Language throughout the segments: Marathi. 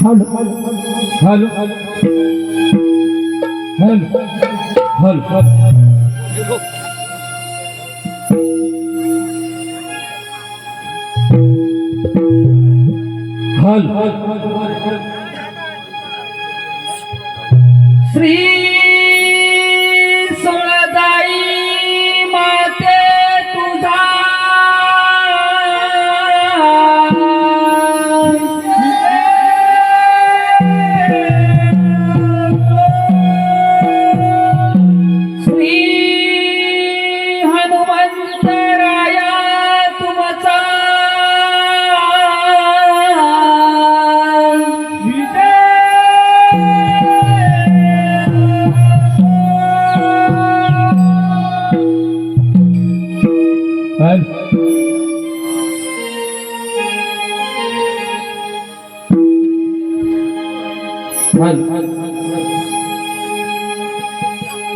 Hello hello hello hello hello Shri सोळदाई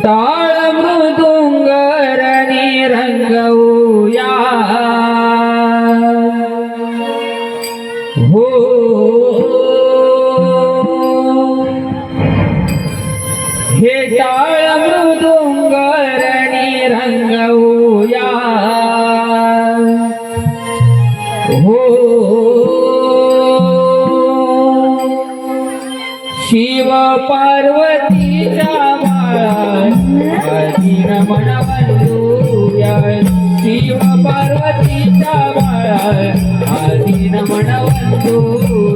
ताळ मृदुंगरणी रंगवूया शिव पार्वतीच्या बाळाधीन म्हणवंदूया शिव पार्वती बाळा आधीन शिव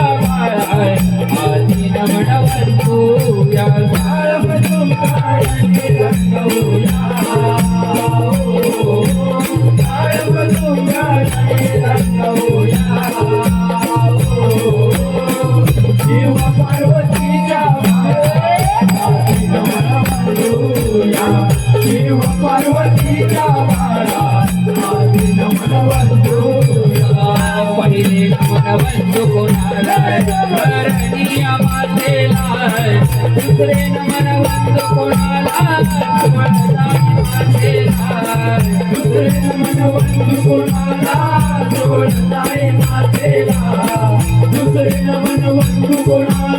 कोणाला मातेला दुसरे नमन वंदो कोणाला मातेला दुसरे नमन कोणाला जोडताय मातेला. दुसरे नमन कोणाला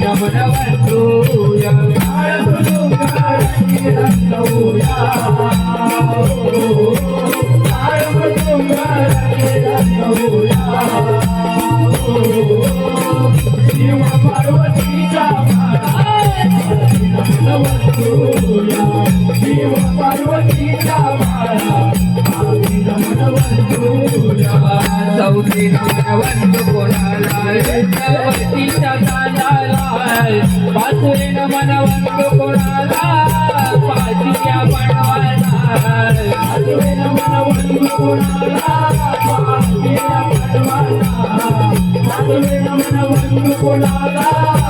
आधीन म्हणवंतूया काळ मृदुंगाने रंगवूया हो काळ मृदुंगाने रंगवूया शिव पार्वतीच्या शिव पार्वतीच्या चौथी नमनवंत कोणाला चौथीच्या कानाला पाचवे नमनवंत कोणाला पाचव्या बनवाला पाचवे नमनवंत कोणाला पाचव्या बनवाला पाचवे कोणाला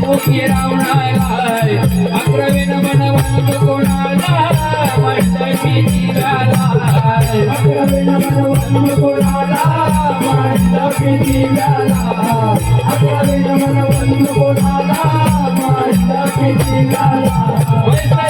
मुखी रावणालाय अक्रवीण मनवंत कोणाला मंडपी दिलालाय अक्रवीण मनवंत कोणाला मंडपी दिलाला अक्रवीण मनवंत कोणाला मंडपी दिलाला